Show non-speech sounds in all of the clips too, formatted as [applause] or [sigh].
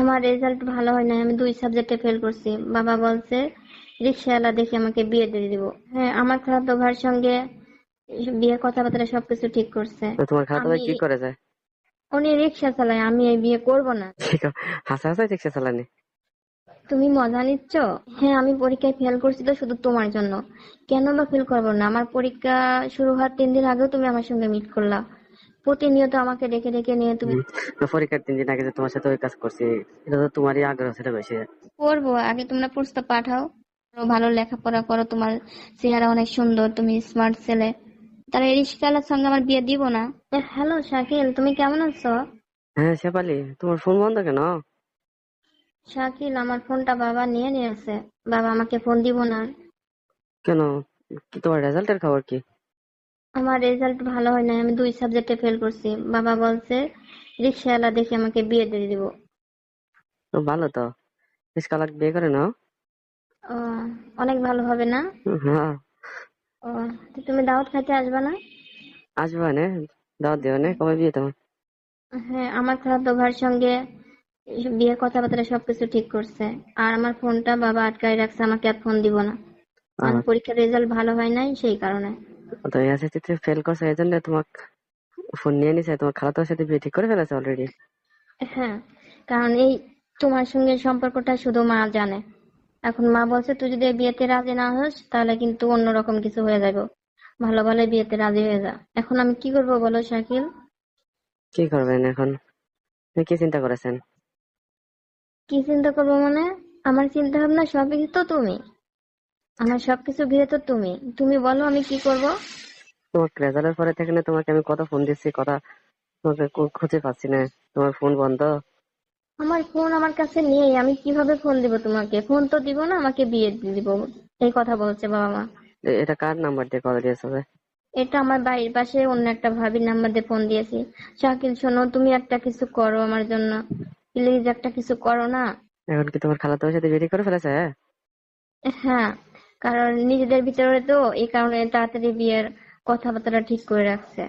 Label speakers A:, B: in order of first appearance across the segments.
A: আমার রেজাল্ট ভালো হয় নাই আমি দুই সাবজেক্টে ফেল করছি। বাবা বলছে রিক্সাওয়ালা দেখে আমাকে বিয়ে দিয়ে দিব। হ্যাঁ আমার খালাতো ভাইয়ের সঙ্গে বিয়ে কথাবার্তা সবকিছু ঠিক করছে।
B: তোমার খালাতো ভাই কি করে যায়?
A: উনি রিক্সা চালায় আমি এই বিয়ে করব না।
B: হাসা হাসা রিক্সা চালানি?
A: তুমি মজা নিচ্ছ? হ্যাঁ আমি পরীক্ষায় ফেল করছি তো শুধু তোমার জন্য। কেন বা ফেল করব না? আমার পরীক্ষা শুরু হওয়ার তিন দিন আগেও তুমি আমার সঙ্গে মিট করলা। প্রতিনিয়ত আমাকে ডেকে ডেকে নিয়ে তুমি
B: পরীক্ষার তিন দিন আগে যে তোমার সাথে ওই কাজ করছি এটা তো তোমারই আগ্রহ ছিল বেশি
A: করব। আগে তোমরা প্রস্তাব পাঠাও। আরও ভালো লেখাপড়া করো। তোমার চেহারা অনেক সুন্দর তুমি স্মার্ট ছেলে। তাহলে এই রিক্সাওয়ালার সঙ্গে আমার বিয়ে দিব না? হ্যালো শাকিল তুমি কেমন আছো?
B: হ্যাঁ শেফালি তোমার ফোন বন্ধ কেন?
A: শাকিল আমার ফোনটা বাবা নিয়ে নিয়েছে। বাবা আমাকে ফোন দিব না।
B: কেন? কি তোমার রেজাল্টের খবর কি?
A: আমার রেজাল্ট ভালো হয় নাই আমি দুই সাবজেক্টে ফেল করছি। বাবা বলছে রিক্সাওয়ালা দেখে আমাকে বিয়ে দিয়ে দিব।
B: তো ভালো তো। রিস্কালাক বিয়ে করে নাও।
A: অনেক ভালো হবে না?
B: হ্যাঁ।
A: ও তুমি দাওয়াত খাইতে আসবে না?
B: আসবা নে দাওয়াত দিও নে কবে বিয়ে তোমার?
A: হ্যাঁ আমার খালাতো ভাইয়ের সঙ্গে বিয়ে কথাবার্তা সবকিছু ঠিক করছে। আর আমার ফোনটা বাবা আটকায় রাখছে আমাকে আর ফোন দিব না। পরীক্ষার রেজাল্ট ভালো হয় নাই সেই কারণে।
B: ফেল করছে এই জন্য তোমাকে ফোন নিয়ে নিছে। তোমার খালাতোর সাথে বিয়ে ঠিক করে ফেলেছে অলরেডি
A: হ্যাঁ কারণ এই তোমার সঙ্গে সম্পর্কটা শুধু মা জানে। এখন মা বলছে তুই যদি বিয়েতে রাজি না হোস তাহলে কিন্তু অন্যরকম কিছু হয়ে যাবে। ভালো ভালো বিয়েতে রাজি হয়ে যা। এখন আমি কি করব বলো শাকিল?
B: কি করবেন এখন? আপনি কি চিন্তা করেছেন?
A: কি চিন্তা করব মানে? আমার চিন্তা ভাবনা সবই তো তুমি। আমার সবকিছু ঘিরে তো তুমি। তুমি বলো আমি কি করব?
B: তোমার রেজাল্টের পরে থেকে না তোমাকে আমি কত ফোন দিচ্ছি কথা তোমাকে খুঁজে পাচ্ছি না। তোমার ফোন বন্ধ।
A: আমার ফোন আমার কাছে নেই আমি কীভাবে ফোন দিব তোমাকে? ফোন তো দিব না আমাকে বিয়ে দিয়ে দিব। এই কথা বলছে বাবা মা।
B: এটা কার নাম্বার দিয়ে কল দিয়েছে?
A: এটা আমার বাড়ির পাশে অন্য একটা ভাবির নাম্বার দিয়ে ফোন দিয়েছি। শাকিল শোনো তুমি একটা কিছু করো আমার জন্য। প্লিজ একটা কিছু করো না।
B: এখন কি তোমার খালাতোর সাথে বিয়ে করে ফেলেছে?
A: হ্যাঁ। কারণ নিজেদের ভিতরে তো এই কারণে তাড়াতাড়ি বিয়ের কথাবার্তা ঠিক করে রাখছে।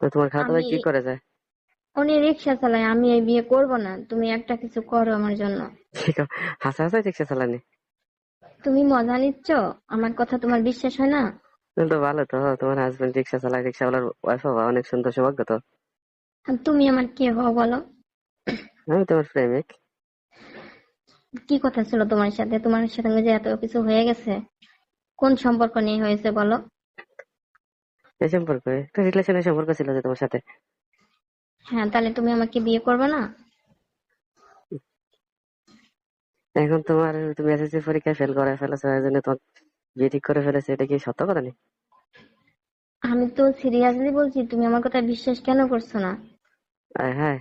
B: তো তোমার খালাতো কি
A: আমি-
B: করেছে
A: উনি রিক্সা চালায় আমি এই বিয়ে করব না তুমি একটা কিছু করো আমার জন্য।
B: হাসা হাসা রিক্সা চালানি?
A: তুমি মজা নিচ্ছ? আমার কথা তোমার বিশ্বাস হয় না?
B: তো ভালো তো তোমার হাজবেন্ড রিক্সা চালায় রিক্সাওয়ালার ওয়াইফ হওয়া অনেক সুন্দর সৌভাগ্য তো।
A: তুমি আমার কে হও বলো?
B: আমি তোমার প্রেমিক।
A: কি কথা ছিল তোমার সাথে? তোমার সাথে যে এত কিছু হয়ে গেছে কোন সম্পর্ক নিয়ে হয়েছে বলো?
B: সম্পর্কে? একটা রিলেশনের সম্পর্ক ছিল যে তোমার সাথে।
A: হ্যাঁ তাহলে তুমি আমাকে বিয়ে করবে না?
B: এখন তোমার তুমি এসএসসি পরীক্ষায় ফেল করে ফেলেছো এই জন্য তোমার বিয়ে ঠিক করে ফেলেছে এটা কি সত্য কথা নেই
A: আমি তো সিরিয়াসলি বলছি তুমি আমার কথা বিশ্বাস কেন করছ না?
B: হ্যাঁ।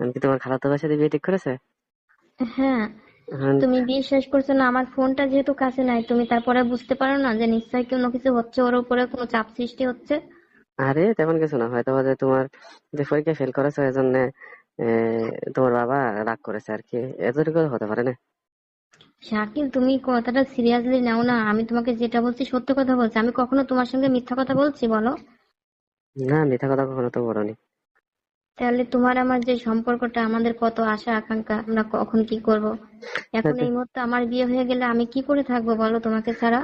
B: আমি কি তোমার খালাতো ভাইয়ের সাথে বিয়ে ঠিক করেছে?
A: হ্যাঁ
B: এখন
A: তুমি বিশ্বাস করছ না আমার ফোনটা যেহেতু কাছে নাই তুমি তারপরে বুঝতে পারো না যে নিশ্চয়ই কোনো কিছু হচ্ছে ওর উপরে কোনো চাপ সৃষ্টি হচ্ছে?
B: আরে তেমন কিছু না হয়তো যে তোমার যে পরীক্ষা ফেল করেছ এই জন্য তোমার বাবা রাগ করেছে আর কি এতটুকু হতে পারে না।
A: শাকিল তুমি কথাটা সিরিয়াসলি নাও না আমি তোমাকে যেটা বলছি সত্য কথা বলছি আমি কখনো তোমার সঙ্গে মিথ্যা কথা বলছি বলো?
B: না মিথ্যা কথা কখনো তো বলনি।
A: তাহলে তোমার আমার যে সম্পর্কটা আমাদের কত আশা আকাঙ্ক্ষা আমরা কখন কি করব? এখন এই মুহূর্তে আমার বিয়ে হয়ে গেলে আমি কি করে থাকব বলো তোমাকে ছাড়া?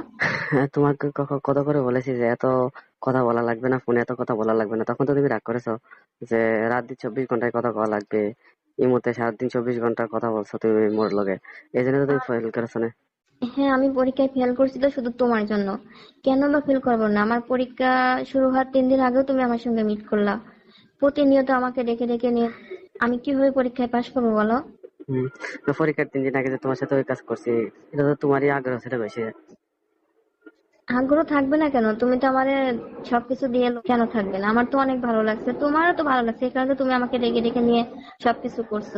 B: হ্যাঁ, তোমাকে কত করে বলেছি যে এত কথা বলা লাগবে না ফোনে এত কথা বলা লাগবে না। তখন তো তুমি রাগ করেছ যে রাত দিন চব্বিশ ঘন্টায় কথা বলা লাগবে। এই মুহূর্তে সারাদিন চব্বিশ ঘণ্টা কথা বলছো তুমি মোর লগে। এই জন্য তো তুমি ফেল করেছ না।
A: হ্যাঁ আমি পরীক্ষায় ফেল করছি তো শুধু তোমার জন্য। কেন বা ফেল করব না? আমার পরীক্ষা শুরু হওয়ার তিন দিন আগেও তুমি আমার সঙ্গে মিট করলা। প্রতিনিয়ত আমাকে ডেকে ডেকে নিয়ে আমি কীভাবে পরীক্ষায় পাশ করব বলো?
B: পরীক্ষার তিন দিন আগে যে তোমার সাথে ওই কাজ করছি এটা তো তোমারই আগ্রহ ছিল বেশি
A: আগ্রহ থাকবে না কেন? তুমি তো আমারে সবকিছু দিয়ে কেন থাকবে না? আমার তো অনেক ভালো লাগছে তোমারও তো ভালো লাগছে এই কারণে তুমি আমাকে ডেকে ডেকে নিয়ে সবকিছু করছ।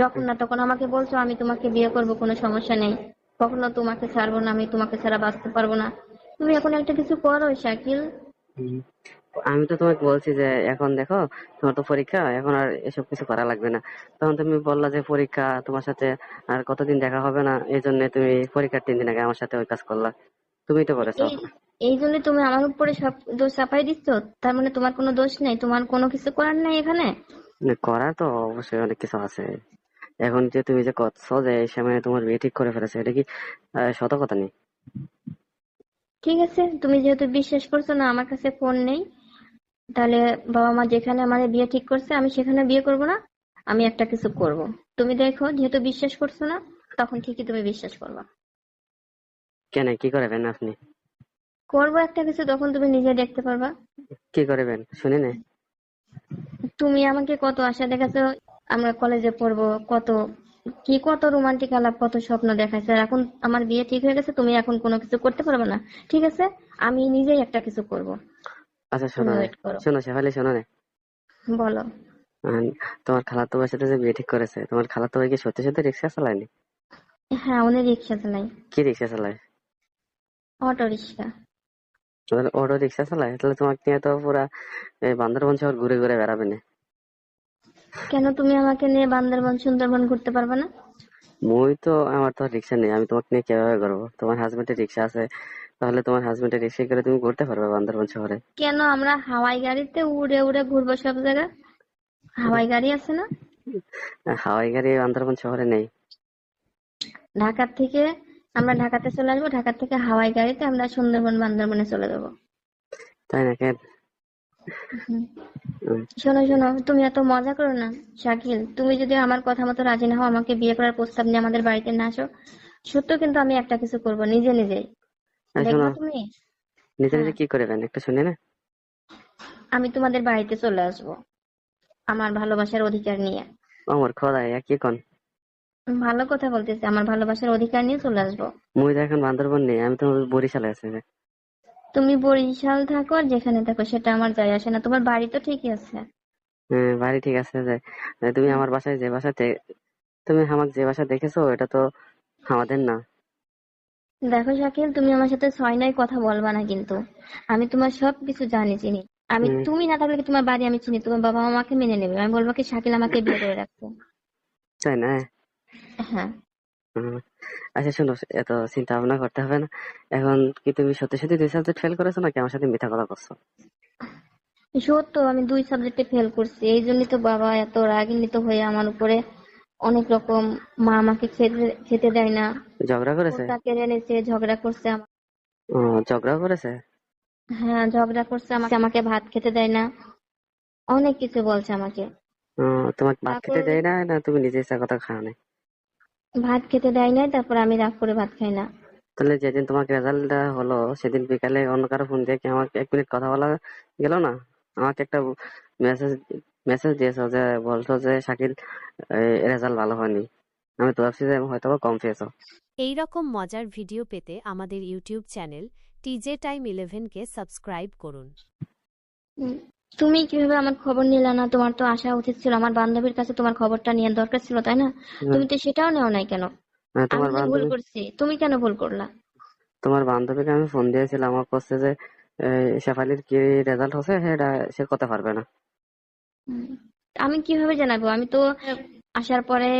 A: যখন না তখন আমাকে বলছো আমি তোমাকে বিয়ে করব কোনো সমস্যা নেই। কখনো তোমাকে ছাড়বো না আমি তোমাকে ছাড়া বাঁচতে পারব না। তুমি এখন একটা কিছু করো শাকিল।
B: আমি তো তোমাকে বলছি যে এখন দেখো তোমার তো পরীক্ষা এখন আর এসব কিছু করা লাগবে না। তখন তুমি বললা যে পরীক্ষা তোমার সাথে আর কতদিন দেখা হবে না এই জন্য তুমি পরীক্ষার তিন দিন আগে আমার সাথে ওই কাজ করলা। তুমি তো করেছ।
A: এই জন্য তুমি আমার উপরে সব দোষ চাপাই দিচ্ছ? তার মানে তোমার কোনো দোষ নেই? তোমার কোনো কিছু করার নেই এখানে?
B: না, করার তো অবশ্যই অনেক কিছু আছে। এখন যে তুমি যে করছ যে এই সময় তোমার বিয়ে ঠিক করে ফেলেছে এটা কি সত কথা নেই
A: ঠিক আছে তুমি যেহেতু বিশ্বাস করছ না আমার কাছে ফোন নেই। তাহলে বাবা মা যেখানে আমাদের বিয়ে ঠিক করছে আমি সেখানে বিয়ে করব না? আমি একটা কিছু করব। তুমি দেখো যেহেতু বিশ্বাস করছ না তখন ঠিকই তুমি বিশ্বাস করবা।
B: কেন? কি করবেন আপনি?
A: করব একটা কিছু তখন তুমি নিজে দেখতে পারবা।
B: কি করবেন? শুনে না।
A: তুমি আমাকে কত আশা দেখাচ্ছো আমরা কলেজে পড়ব কত কি কত রোমান্টিক আলাপ কত স্বপ্ন দেখাচ্ছে আর এখন আমার বিয়ে ঠিক হয়ে গেছে তুমি এখন কোনো কিছু করতে পারবে না। ঠিক আছে? আমি নিজেই একটা কিছু করব।
B: আচ্ছা শোনো। শোনো শেফালি শোনো না।
A: বলো।
B: তোমার খালাতো ভাইয়ের সাথে যে বিয়ে ঠিক করেছে তোমার খালাতো ভাই কি সত্যি সত্যি রিক্সা চালায়নি?
A: হ্যাঁ উনি রিক্সা চালাই
B: কি রিক্সা চালায়?
A: Auto rickshaw.
B: তাহলে অটো রিক্সা চালায়? তাহলে তোমাকে নিয়ে তো পুরা এই বান্দরবন শহর ঘুরে ঘুরে বেড়াবে না।
A: কেন তুমি আমাকে নিয়ে বান্দরবন সুন্দরবন ঘুরতে পারবে না?
B: মুই তো আমার তো রিক্সা নেই। আমি তোমাকে নিয়ে কীভাবে করব তোমার হাজবেন্ডের রিক্সা আছে তাহলে তোমার হাজবেন্ডের রিক্সা করে তুমি ঘুরতে পারবে বান্দরবন শহরে।
A: কেন? আমরা হাওয়াই গাড়িতে উড়ে উড়ে ঘুরবো সব জায়গায় হাওয়াই গাড়ি আছে না?
B: হাওয়াই গাড়ি বান্দরবন শহরে নেই।
A: ঢাকা থেকে আমরা ঢাকাতে চলে আসব। ঢাকা থেকে হাওয়াই গাড়িতে আমরা সুন্দরবন বান্দরবনে চলে যাব।
B: তাই না কেন।
A: শোনো শোনো তুমি এত মজা করো না শাকিল। তুমি যদি আমার কথা মতো রাজি না হও আমাকে বিয়ে করার প্রস্তাব নিয়ে আমাদের বাড়িতে না আসো সত্য কিন্তু আমি একটা কিছু করব নিজে নিজেই।
B: শোনো নিজে নিজে
A: হ্যাঁ।
B: কি করবেন একটু শুনি না?
A: আমি তোমাদের বাড়িতে চলে আসব। আমার ভালোবাসার অধিকার নিয়ে।
B: আমার খোদা কি কন?
A: ভালো কথা বলতেছি আমার ভালোবাসার অধিকার নিয়ে চলে আসব।
B: মুই তো এখন বান্দরবন নেই আমি তো বরিশালে আছি।
A: তুমি বরিশাল থাকো আর যেখানে থাকো সেটা আমার যায় আসে না। তোমার বাড়ি তো ঠিকই আছে।
B: হ্যাঁ বাড়ি ঠিক আছে যে তুমি আমার বাসায় যে বাসাতে তুমি আমাকে যে বাসা দেখেছ এটা তো আমাদের না।
A: দেখো শাকিল তুমি আমার সাথে ছয় নয় কথা বলবা না কিন্তু। আমি তোমার সব কিছু জানি চিনি। আমি তুমি না থাকলে তোমার বাড়ি আমি চিনি? তোমার বাবা আমাকে মেনে নেবে। আমি বলব কি শাকিল আমাকে বিয়ে করে রাখছে।
B: তাই না?
A: হ্যাঁ।
B: আচ্ছা শোনো এত চিন্তা ভাবনা করতে হবে না। এখন কি তুমি সত্যি সত্যি দুই সাবজেক্ট ফেল করেছ নাকি আমার সাথে মিথ্যা কথা করছ
A: সত্য আমি দুই সাবজেক্টে ফেল করছি। এই জন্যই তো বাবা এত রাগান্বিত হয়ে আমার উপরে অনেক রকম মা আমাকে খেতে খেতে দেয় না।
B: ঝগড়া করেছে?
A: কেড়ে নিয়েছে ঝগড়া করছে
B: ঝগড়া করেছে?
A: হ্যাঁ ঝগড়া করছে আমাকে আমাকে ভাত খেতে দেয় না। অনেক কিছু বলছে আমাকে।
B: তোমাকে ভাত খেতে দেয় না না তুমি নিজে ইচ্ছা কথা খাও না?
A: ভাত খেতে দেয় না তারপর আমি রাগ করে ভাত খাই না।
B: তাহলে যেদিন তোমাকে রেজাল্টটা হলো সেদিন বিকালে অন্য কারও ফোন দিয়ে কি আমাকে এক মিনিট কথা বলা গেল না? আমাকে একটা মেসেজ মেসেজ দিয়েছ যে বলছো যে শাকিল রেজাল্ট ভালো হয়নি। আমি তো ভাবছি যে হয়তো কম পেয়েছ।
C: এই রকম মজার ভিডিও পেতে আমাদের ইউটিউব চ্যানেল টিজে টাইম ইলেভেনকে সাবস্ক্রাইব করুন।
A: তুমি কীভাবে আমার খবর নিলে না? তোমার তো আসা উচিত ছিল আমার বান্ধবীর কাছে তোমার খবরটা নিয়ে দরকার ছিল তাই না? তুমি তো সেটাও নেও নাই কেন?
B: হ্যাঁ,
A: আমি
B: তোমার
A: যে ভুল করছি তুমি কেন ভুল করলা?
B: তোমার বান্ধবীকে আমি ফোন দিয়েছিলাম আমার কাছে যে শেফালির কি রেজাল্ট হচ্ছে সেটা সে করতে পারবে না।
A: আমি কীভাবে জানাব? আমি তো আসার পরে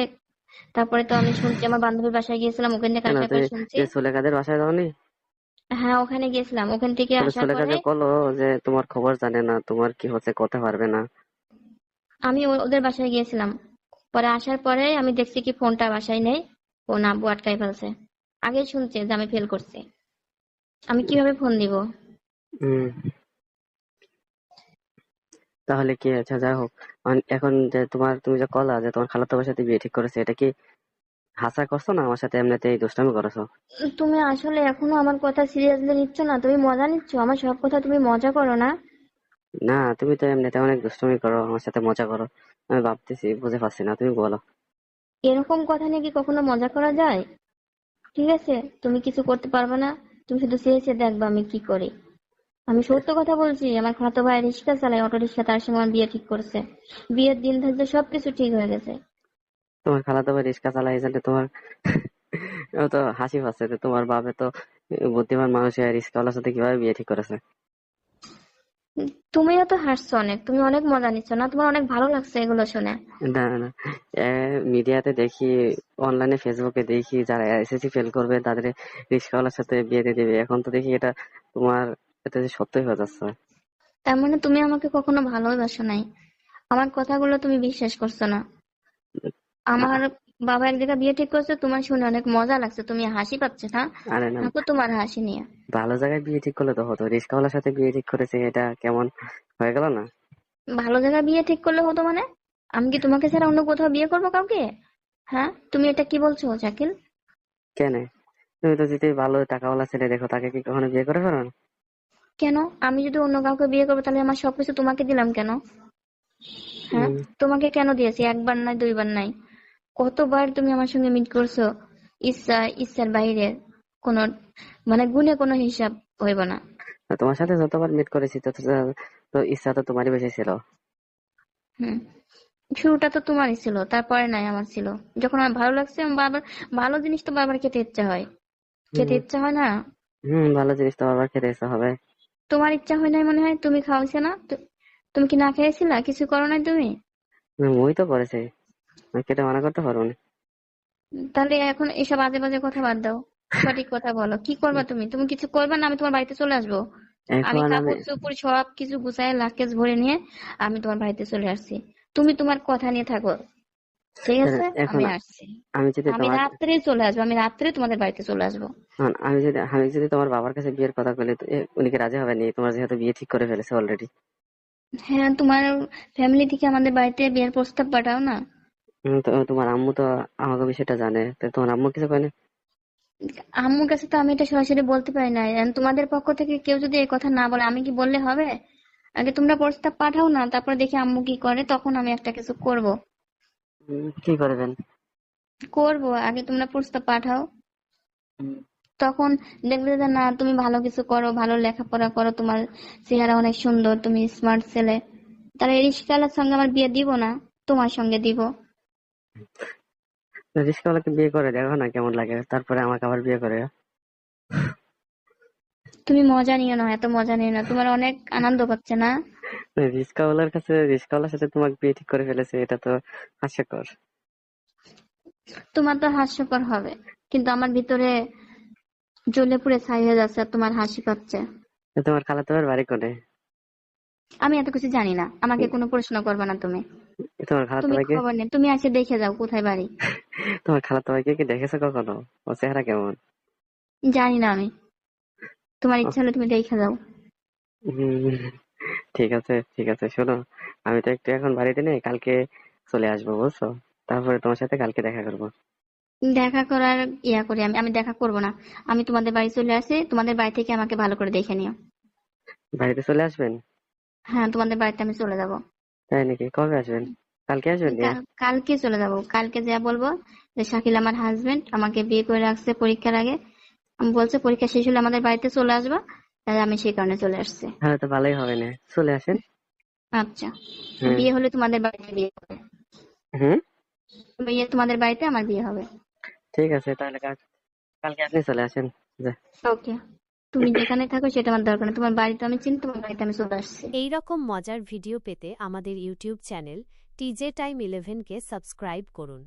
A: তারপরে তো আমি শুনছি আমার বান্ধবীর বাসায় গিয়েছিলাম ওখান থেকে আসার পরে শুনছি।
B: তুই বাসায় যাওনি?
A: হ্যাঁ ওখানে গিয়েছিলাম। ওখান থেকে আসার পরে
B: সুলেখাদের বলো যে তোমার খবর জানে না তোমার কি হচ্ছে করতে পারবে না।
A: আমি ওদের বাসায় গিয়েছিলাম। পরে আসার পরে আমি দেখছি কি ফোনটা বাসায় নেই ফোন আব্বু আটকাই ফেলছে। আগে শুনছে যে আমি ফেল করছি। আমি কীভাবে ফোন দিব?
B: হুম। তাহলে কি আচ্ছা যাই হোক এখন যে তোমার তুমি যে কলা যে তোমার খালাতো ভাইয়ের সাথে বিয়ে ঠিক করেছে এটা কি হাসা করছ না আমার সাথে এমনিতেই দুষ্টামি করেছ?
A: তুমি আসলে এখনও আমার কথা সিরিয়াসলি নিচ্ছ না তুমি মজা নিচ্ছ? আমার সব কথা তুমি মজা করো না?
B: না তুমি তো এমনিতে অনেক দুষ্টামি করো আমার সাথে মজা করো। আমি ভাবতেছি বুঝে পাচ্ছি না তুমি বলো।
A: এরকম কথা নিয়ে কি কখনো মজা করা যায়? ঠিক আছে তুমি কিছু করতে পারবে না তুমি শুধু চেয়ে চেয়ে দেখবে আমি কি করি। আমি সত্য কথা বলছি আমার খালাতো ভাই রিক্সা চালায় অটো রিক্সা তার সঙ্গে আমার বিয়ে ঠিক করছে। বিয়ের দিন থাকতে সবকিছু ঠিক হয়ে গেছে।
B: তোমার খালাতো ভাই রিক্সা চালায় এই তোমার ও তো হাসি পাচ্ছে যে তোমার বাবে তো বুদ্ধিমান মানুষ আর রিক্সাওয়ালার সাথে কীভাবে বিয়ে ঠিক করেছে?
A: তুমিও তো হাসছো অনেক তুমি অনেক মজা নিচ্ছ না? তোমার অনেক ভালো লাগছে এগুলো শুনে।
B: না না। মিডিয়াতে দেখি অনলাইনে ফেসবুকে দেখি যারা এসএসসি ফেল করবে তাদের রিক্সাওয়ালার সাথে বিয়ে দিয়ে দিবে। এখন তো দেখি এটা তোমার এটা যে সত্যই হয়ে যাচ্ছে।
A: তার মানে তুমি আমাকে কখনো ভালোবাসো নাই। আমার কথাগুলো তুমি বিশ্বাস করছ না। আমার বাবা এক জায়গায় বিয়ে ঠিক করছে তোমার শুনে অনেক মজা লাগছে তুমি হাসি পাচ্ছে না
B: আরে না।
A: থাকো তোমার হাসি নিয়ে।
B: ভালো জায়গায় বিয়ে ঠিক করলে তো হতো রিস্কাওয়ালার সাথে বিয়ে ঠিক করেছে এটা কেমন হয়ে গেল না?
A: ভালো জায়গায় বিয়ে ঠিক করলে হতো মানে? আমি কি তোমাকে ছাড়া অন্য কোথাও বিয়ে করব কাউকে? হ্যাঁ? তুমি এটা কি বলছো শাকিল?
B: কেন? তুমি তো যদি ভালো টাকাওয়ালা ছেলে দেখো তাকে কি কখনো বিয়ে করে ফেলো না?
A: কেন? আমি যদি অন্য কাউকে বিয়ে করব তাহলে আমার সবকিছু তোমাকে দিলাম কেন? হ্যাঁ? তোমাকে কেন দিয়েছি? একবার নাই দুইবার নাই। কতবার তুমি আমার সঙ্গে মিট করছ? ইচ্ছা ইচ্ছার বাইরে কোনো মানে গুণে কোনো হিসাব হইব না।
B: তোমার সাথে যতবার মিট করেছি তত তো ইচ্ছা তো তোমারই বেশি ছিল।
A: হুম। শুরুটা তো তোমারই ছিল তারপরে নাই আমার ছিল। যখন আমার ভালো লাগছে বারবার ভালো জিনিস তো বারবার খেতে ইচ্ছা হয়। খেতে ইচ্ছা হয় না?
B: হম ভালো জিনিস তো আবার খেতে ইচ্ছা হবে।
A: তোমার ইচ্ছা হয় নাই মনে হয় তুমি খাওয়াইছে না। তুমি কি না খেয়েছিলা? কিছু করো নাই তুমি?
B: ওই তো করেছে। কেটে মানা করতে পারব না।
A: তাহলে এখন এসব আজে বাজে কথা বাদ দাও। সঠিক কথা বলো। কি করবা তুমি? তুমি কিছু করবে না আমি তোমার বাড়িতে চলে আসব। আমি কাপড় চোপড় সব কিছু গুছায় লাকেজ ভরে নিয়ে আমি তোমার বাড়িতে চলে আসছি। তুমি তোমার কথা নিয়ে থাকো। ঠিক আছে? আমি আসছি।
B: আমি যদি
A: আমি
B: তোমার
A: রাত্রে চলে আসব আমি রাত্রে তোমাদের বাড়িতে চলে আসব।
B: আমি যদি আমি যদি তোমার বাবার কাছে বিয়ের কথা বলি উনি কি রাজি হবে নি? তোমার যেহেতু বিয়ে ঠিক করে ফেলেছে অলরেডি
A: হ্যাঁ তোমার ফ্যামিলি থেকে আমাদের বাড়িতে বিয়ের প্রস্তাব পাঠাও না।
B: তোমার আম্মু তো আমাকে বিষয়টা জানে তো তোমার আম্মু কিছু কয় না?
A: আম্মুর কাছে তো আমি এটা সরাসরি বলতে পারি না। তোমাদের পক্ষ থেকে কেউ যদি এই কথা না বলে আমি কি বললে হবে? আগে তোমরা প্রস্তাব পাঠাও না তারপর দেখি আম্মু কি করে তখন আমি একটা কিছু করব।
B: কি করবেন
A: করব আগে তোমরা প্রস্তাব পাঠাও। তখন দেখবে যে না তুমি ভালো কিছু করো ভালো লেখাপড়া করো তোমার চেহারা অনেক সুন্দর তুমি স্মার্ট ছেলে। তাহলে রিস্কালার সঙ্গে আমার বিয়ে দিব না তোমার সঙ্গে দিব।
B: রিস্কাওয়ালাকে বিয়ে করে দেখো না কেমন লাগে তারপরে আমাকে আবার বিয়ে করে।
A: তুমি মজা নিও না এত মজা নিও না তোমার অনেক আনন্দ পাচ্ছে না?
B: রিস্কাওয়ালার কাছে রিস্কাওয়ালার সাথে তোমাকে বিয়ে ঠিক করে ফেলেছে এটা তো হাস্যকর।
A: তোমার তো হাস্যকর হবে কিন্তু আমার ভিতরে জ্বলে পুড়ে ছাই হয়ে যাচ্ছে আর তোমার হাসি পাচ্ছে।
B: তোমার খালাতো ভাইয়ের বাড়ি কোনে?
A: আমি এত কিছু জানি না আমাকে কোনো প্রশ্ন করবে না তুমি।
B: তোমার খালাতো
A: তুমি
B: ভাইকে?
A: খবর নেই তুমি এসে দেখে যাও কোথায় বাড়ি। [laughs]
B: তোমার খালাতো ভাইকে কি দেখেছ কখনো? ও চেহারা কেমন?
A: জানি না আমি। তোমার ইচ্ছা হলে তুমি দেখে যাও।
B: ঠিক আছে ঠিক আছে শোনো আমি তো একটু এখন বাড়িতে নেই কালকে চলে আসব বুঝছ? তারপরে তোমার সাথে কালকে দেখা করব।
A: দেখা করার ইয়া করি আমি আমি দেখা করব না। আমি তোমাদের বাড়ি চলে আসি তোমাদের বাড়ি থেকে আমাকে ভালো করে দেখে নিও।
B: বাড়িতে চলে আসবেন?
A: হ্যাঁ তোমাদের বাড়িতে আমি চলে যাব।
B: তাই নাকি? কবে আসবেন? কালকে আসবেন?
A: কালকে চলে যাব। কালকে যা বলব যে শাকিল আমার হাজবেন্ড আমাকে বিয়ে করে রাখছে পরীক্ষার আগে। আমি বলছে পরীক্ষা শেষ হলে আমাদের বাড়িতে চলে আসবা। তাহলে আমি সেই কারণে চলে আসছি।
B: তাহলে তো ভালোই হবে না। চলে আসেন।
A: আচ্ছা। বিয়ে হলে তোমাদের বাড়িতে বিয়ে হবে?
B: হুম?
A: বিয়ে তোমাদের বাড়িতে আমার বিয়ে হবে।
B: ঠিক আছে তাহলে কাল- কালকে আপনি চলে আসেন।
A: ওকে। তুমি যেখানে থাকো সেটা আমার দরকার নেই। তোমার বাড়িতে আমি চিনি তোমার বাড়িতে আমি চলে আসছি।
C: এই রকম মজার ভিডিও পেতে আমাদের ইউটিউব চ্যানেল টিজে টাইম ইলেভেনকে সাবস্ক্রাইব করুন।